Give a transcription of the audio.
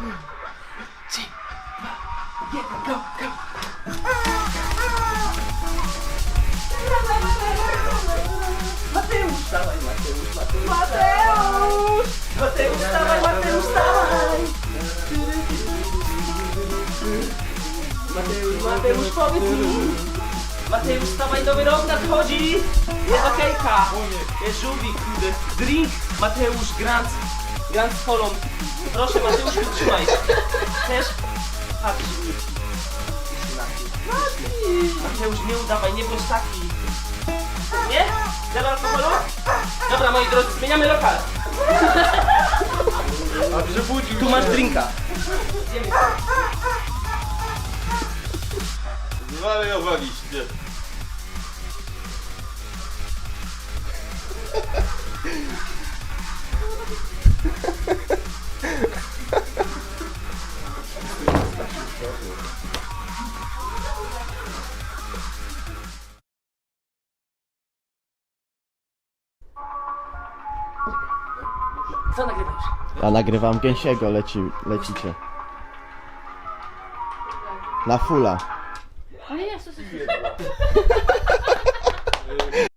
Trzy, dwa, jeden, go, go. Mateusz, Mateusz, Mateusz. Mateusz! Mateusz, Mateusz, dawaj! Mateusz, Mateusz, powiedz mi! Mateusz, stawaj, nowy rok nadchodzi! Jest okejka! Jest żółwik, kurde. Drink, Mateusz, Grant, Grant z kolą. Proszę, Mateusz, wytrzymaj. Chcesz? Patrz. Mateusz, nie udawaj, nie bądź taki. Nie? Zero alkoholu? Dobra, moi drodzy, zmieniamy lokal. A przebudził Tu masz drinka. Zjemy. Co nagrywasz? Ja nagrywam gęsiego, leci, lecicie. Na fula. O Jezus.